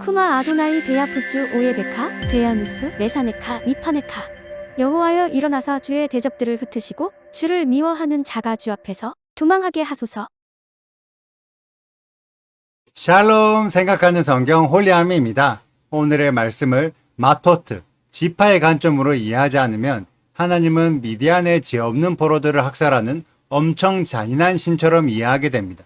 쿠마 아도나이 베야푸츠 오예베카 베야누스 메사네카 미파네카 여호와여 일어나사 주의 대적들을 흩으시고 주를 미워하는 자가 주 앞에서 도망하게 하소서 샬롬 생각하는 성경 홀리아미입니다. 오늘의 말씀을 마토트, 지파의 관점으로 이해하지 않으면 하나님은 미디안의 죄 없는 포로들을 학살하는 엄청 잔인한 신처럼 이해하게 됩니다.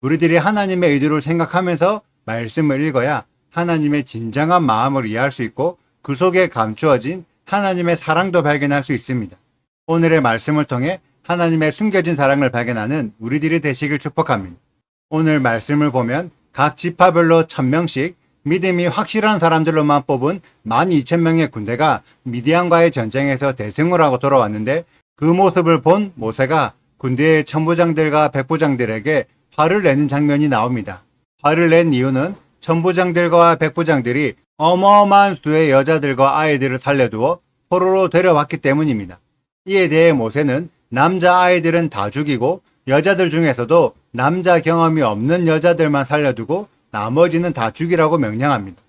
우리들이 하나님의 의도를 생각하면서 말씀을 읽어야 하나님의 진정한 마음을 이해할 수 있고 그 속에 감추어진 하나님의 사랑도 발견할 수 있습니다. 오늘의 말씀을 통해 하나님의 숨겨진 사랑을 발견하는 우리들이 되시길 축복합니다. 오늘 말씀을 보면 각 지파별로 1000명씩 믿음이 확실한 사람들로만 뽑은 12,000명의 군대가 미디안과의 전쟁에서 대승을 하고 돌아왔는데 그 모습을 본 모세가 군대의 천부장들과 백부장들에게 화를 내는 장면이 나옵니다. 화를 낸 이유는 천부장들과 백부장들이 어마어마한 수의 여자들과 아이들을 살려두어 포로로 데려왔기 때문입니다. 이에 대해 모세는 남자 아이들은 다 죽이고 여자들 중에서도 남자 경험이 없는 여자들만 살려두고 나머지는 다 죽이라고 명령합니다.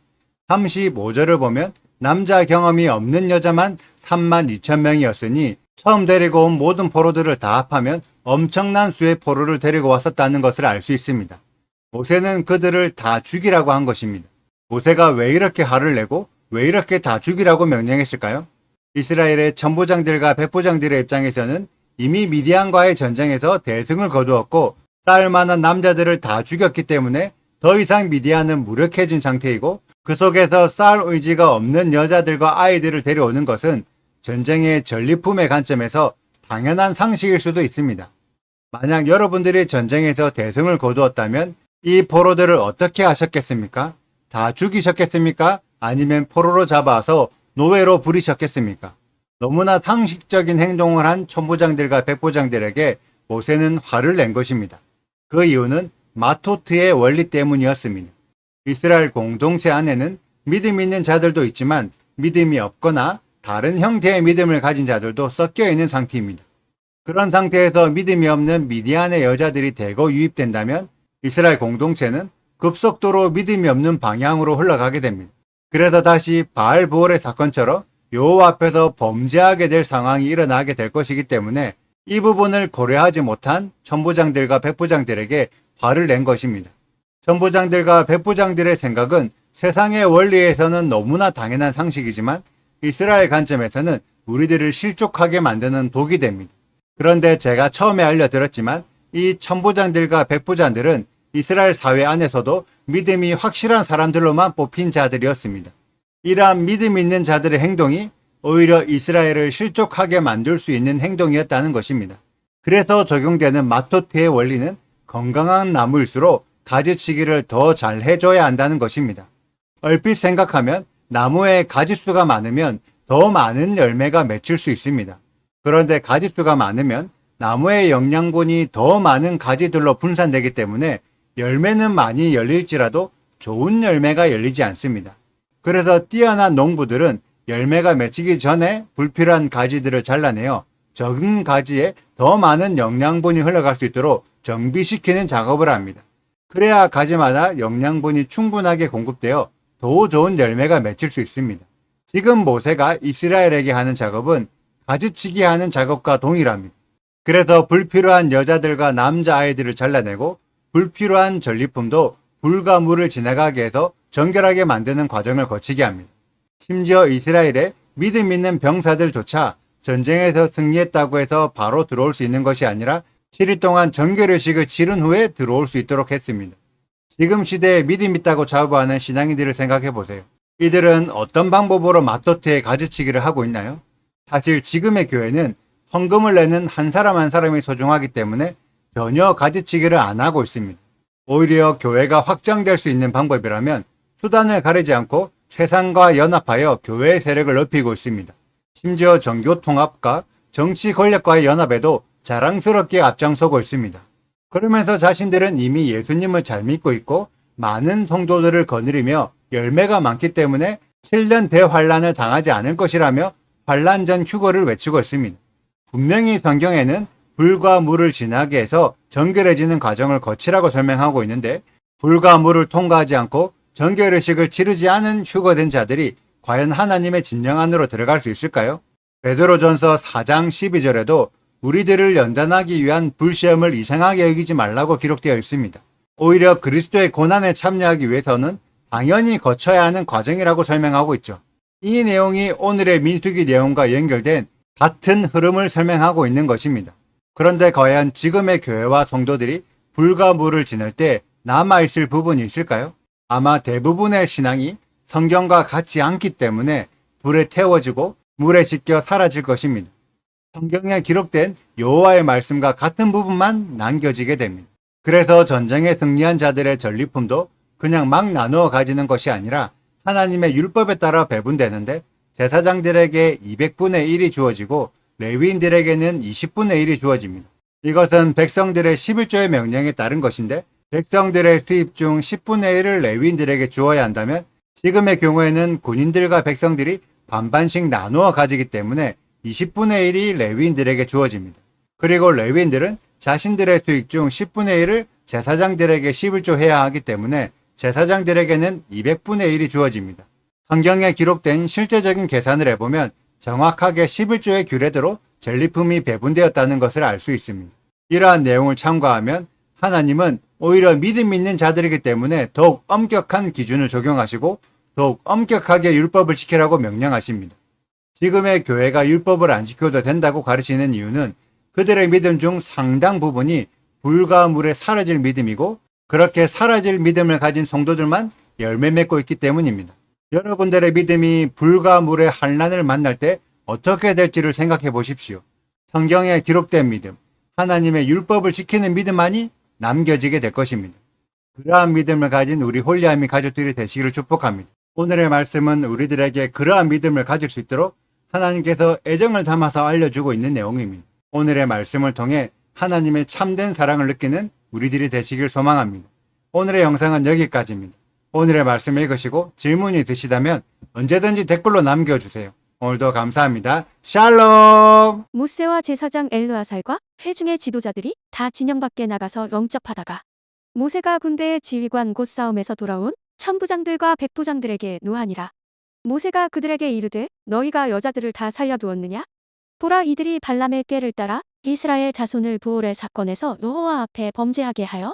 35절을 보면 남자 경험이 없는 여자만 3만 2천 명이었으니 처음 데리고 온 모든 포로들을 다 합하면 엄청난 수의 포로를 데리고 왔었다는 것을 알 수 있습니다. 모세는 그들을 다 죽이라고 한 것입니다. 모세가 왜 이렇게 화를 내고 왜 이렇게 다 죽이라고 명령했을까요? 이스라엘의 천부장들과 백부장들의 입장에서는 이미 미디안과의 전쟁에서 대승을 거두었고 쌀 만한 남자들을 다 죽였기 때문에 더 이상 미디안은 무력해진 상태이고 그 속에서 쌀 의지가 없는 여자들과 아이들을 데려오는 것은 전쟁의 전리품의 관점에서 당연한 상식일 수도 있습니다. 만약 여러분들이 전쟁에서 대승을 거두었다면 이 포로들을 어떻게 하셨겠습니까? 다 죽이셨겠습니까? 아니면 포로로 잡아서 노예로 부리셨겠습니까? 너무나 상식적인 행동을 한 천부장들과 백부장들에게 모세는 화를 낸 것입니다. 그 이유는 마토트의 원리 때문이었습니다. 이스라엘 공동체 안에는 믿음 있는 자들도 있지만 믿음이 없거나 다른 형태의 믿음을 가진 자들도 섞여 있는 상태입니다. 그런 상태에서 믿음이 없는 미디안의 여자들이 대거 유입된다면 이스라엘 공동체는 급속도로 믿음이 없는 방향으로 흘러가게 됩니다. 그래서 다시 바알 부월의 사건처럼 여호와 앞에서 범죄하게 될 상황이 일어나게 될 것이기 때문에 이 부분을 고려하지 못한 천부장들과 백부장들에게 화를 낸 것입니다. 천부장들과 백부장들의 생각은 세상의 원리에서는 너무나 당연한 상식이지만 이스라엘 관점에서는 우리들을 실족하게 만드는 독이 됩니다. 그런데 제가 처음에 알려드렸지만 이 천부장들과 백부장들은 이스라엘 사회 안에서도 믿음이 확실한 사람들로만 뽑힌 자들이었습니다. 이러한 믿음 있는 자들의 행동이 오히려 이스라엘을 실족하게 만들 수 있는 행동이었다는 것입니다. 그래서 적용되는 마토트의 원리는 건강한 나무일수록 가지치기를 더 잘 해줘야 한다는 것입니다. 얼핏 생각하면 나무에 가지수가 많으면 더 많은 열매가 맺힐 수 있습니다. 그런데 가지수가 많으면 나무의 영양분이 더 많은 가지들로 분산되기 때문에 열매는 많이 열릴지라도 좋은 열매가 열리지 않습니다. 그래서 뛰어난 농부들은 열매가 맺히기 전에 불필요한 가지들을 잘라내어 적은 가지에 더 많은 영양분이 흘러갈 수 있도록 정비시키는 작업을 합니다. 그래야 가지마다 영양분이 충분하게 공급되어 더 좋은 열매가 맺힐 수 있습니다. 지금 모세가 이스라엘에게 하는 작업은 가지치기 하는 작업과 동일합니다. 그래서 불필요한 여자들과 남자아이들을 잘라내고 불필요한 전리품도 불과 물을 지나가게 해서 정결하게 만드는 과정을 거치게 합니다. 심지어 이스라엘의 믿음 있는 병사들조차 전쟁에서 승리했다고 해서 바로 들어올 수 있는 것이 아니라 7일 동안 정결의식을 치른 후에 들어올 수 있도록 했습니다. 지금 시대에 믿음 있다고 자부하는 신앙인들을 생각해 보세요. 이들은 어떤 방법으로 마토트의 가지치기를 하고 있나요? 사실 지금의 교회는 헌금을 내는 한 사람 한 사람이 소중하기 때문에 전혀 가지치기를 안 하고 있습니다. 오히려 교회가 확장될 수 있는 방법이라면 수단을 가리지 않고 세상과 연합하여 교회의 세력을 넓히고 있습니다. 심지어 정교 통합과 정치 권력과의 연합에도 자랑스럽게 앞장서고 있습니다. 그러면서 자신들은 이미 예수님을 잘 믿고 있고 많은 성도들을 거느리며 열매가 많기 때문에 7년 대환란을 당하지 않을 것이라며 환란 전 휴거를 외치고 있습니다. 분명히 성경에는 불과 물을 지나게 해서 정결해지는 과정을 거치라고 설명하고 있는데 불과 물을 통과하지 않고 정결의식을 치르지 않은 휴거된 자들이 과연 하나님의 진영 안으로 들어갈 수 있을까요? 베드로전서 4장 12절에도 우리들을 연단하기 위한 불시험을 이상하게 여기지 말라고 기록되어 있습니다. 오히려 그리스도의 고난에 참여하기 위해서는 당연히 거쳐야 하는 과정이라고 설명하고 있죠. 이 내용이 오늘의 민수기 내용과 연결된 같은 흐름을 설명하고 있는 것입니다. 그런데 과연 지금의 교회와 성도들이 불과 물을 지낼 때 남아있을 부분이 있을까요? 아마 대부분의 신앙이 성경과 같지 않기 때문에 불에 태워지고 물에 씻겨 사라질 것입니다. 성경에 기록된 여호와의 말씀과 같은 부분만 남겨지게 됩니다. 그래서 전쟁에 승리한 자들의 전리품도 그냥 막 나누어 가지는 것이 아니라 하나님의 율법에 따라 배분되는데 제사장들에게 200분의 1이 주어지고 레위인들에게는 20분의 1이 주어집니다. 이것은 백성들의 11조의 명령에 따른 것인데 백성들의 수입 중 10분의 1을 레위인들에게 주어야 한다면 지금의 경우에는 군인들과 백성들이 반반씩 나누어 가지기 때문에 20분의 1이 레위인들에게 주어집니다. 그리고 레위인들은 자신들의 수익 중 10분의 1을 제사장들에게 11조 해야 하기 때문에 제사장들에게는 200분의 1이 주어집니다. 성경에 기록된 실제적인 계산을 해보면 정확하게 11조의 규례대로 전리품이 배분되었다는 것을 알 수 있습니다. 이러한 내용을 참고하면 하나님은 오히려 믿음 있는 자들이기 때문에 더욱 엄격한 기준을 적용하시고 더욱 엄격하게 율법을 지키라고 명령하십니다. 지금의 교회가 율법을 안 지켜도 된다고 가르치는 이유는 그들의 믿음 중 상당 부분이 불과 물에 사라질 믿음이고 그렇게 사라질 믿음을 가진 성도들만 열매 맺고 있기 때문입니다. 여러분들의 믿음이 불과 물의 환란을 만날 때 어떻게 될지를 생각해 보십시오. 성경에 기록된 믿음, 하나님의 율법을 지키는 믿음만이 남겨지게 될 것입니다. 그러한 믿음을 가진 우리 홀리아미 가족들이 되시기를 축복합니다. 오늘의 말씀은 우리들에게 그러한 믿음을 가질 수 있도록 하나님께서 애정을 담아서 알려주고 있는 내용입니다. 오늘의 말씀을 통해 하나님의 참된 사랑을 느끼는 우리들이 되시길 소망합니다. 오늘의 영상은 여기까지입니다. 오늘의 말씀 읽으시고 질문이 있으시다면 언제든지 댓글로 남겨주세요. 오늘도 감사합니다. 샬롬! 모세와 제사장 엘르아살과 회중의 지도자들이 다 진영 밖에 나가서 영접하다가 모세가 군대의 지휘관 곧 싸움에서 돌아온 천부장들과 백부장들에게 노하니라. 모세가 그들에게 이르되 너희가 여자들을 다 살려두었느냐? 보라 이들이 발람의 꾀를 따라 이스라엘 자손을 부올의 사건에서 여호와 앞에 범죄하게 하여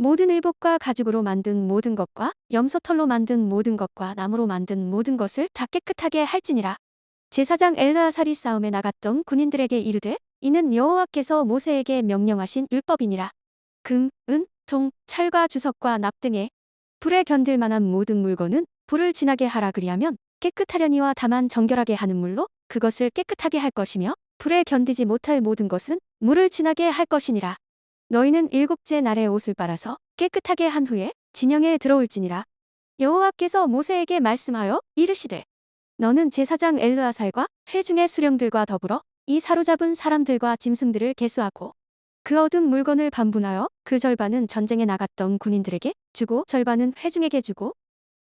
모든 의복과 가죽으로 만든 모든 것과 염소털로 만든 모든 것과 나무로 만든 모든 것을 다 깨끗하게 할지니라. 제사장 엘르아살이 싸움에 나갔던 군인들에게 이르되 이는 여호와께서 모세에게 명령하신 율법이니라. 금, 은, 통, 철과 주석과 납 등의 불에 견딜 만한 모든 물건은 불을 지나게 하라 그리하면 깨끗하려니와 다만 정결하게 하는 물로 그것을 깨끗하게 할 것이며 불에 견디지 못할 모든 것은 물을 지나게 할 것이니라. 너희는 일곱째 날에 옷을 빨아서 깨끗하게 한 후에 진영에 들어올지니라. 여호와께서 모세에게 말씀하여 이르시되 너는 제사장 엘르아살과 회중의 수령들과 더불어 이 사로잡은 사람들과 짐승들을 계수하고 그 얻은 물건을 반분하여 그 절반은 전쟁에 나갔던 군인들에게 주고 절반은 회중에게 주고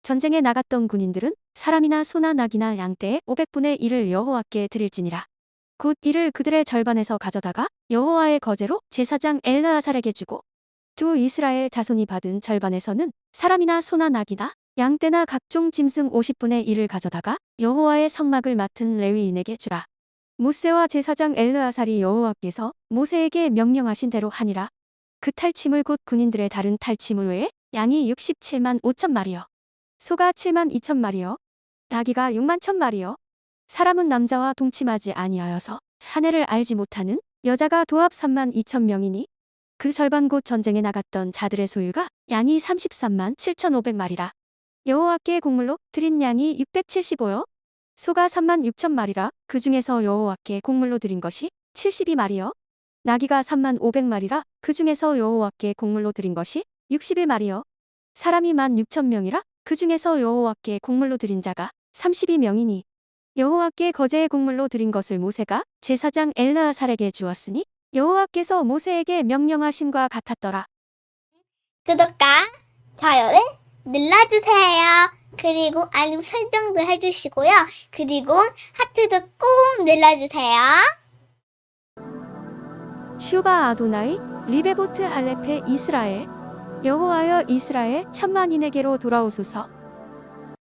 전쟁에 나갔던 군인들은 사람이나 소나 낙이나 양떼의 500분의 1을 여호와께 드릴지니라. 곧 이를 그들의 절반에서 가져다가 여호와의 거제로 제사장 엘르아살에게 주고 두 이스라엘 자손이 받은 절반에서는 사람이나 소나 낙이나 양떼나 각종 짐승 50분의 1을 가져다가 여호와의 성막을 맡은 레위인에게 주라. 모세와 제사장 엘르아살이 여호와께서 모세에게 명령하신 대로 하니라. 그 탈취물 곧 군인들의 다른 탈취물 외에 양이 67만 5천 마리요. 소가 7만 2천 마리요. 나귀가 6만 천 마리요. 사람은 남자와 동침하지 아니하여서 사내를 알지 못하는 여자가 도합 3만 2천 명이니 그 절반 곧 전쟁에 나갔던 자들의 소유가 양이 33만 7천 5백마리라. 여호와께 곡물로 드린 양이 675요. 소가 3만 6천 마리라. 그 중에서 여호와께 곡물로 드린 것이 72마리요. 나귀가 3만 5백마리라. 그 중에서 여호와께 곡물로 드린 것이 61마리요. 사람이 만 6천 명이라. 그 중에서 여호와께 곡물로 드린 자가 32명이니 여호와께 거제의 곡물로 드린 것을 모세가 제사장 엘르아살에게 주었으니 여호와께서 모세에게 명령하심과 같았더라. 구독과 좋아요를 눌러주세요. 그리고 알림 설정도 해주시고요. 그리고 하트도 꼭 눌러주세요. 슈바 아도나이 리베보트 할레페 이스라엘 여호와여 이스라엘 천만인에게로 돌아오소서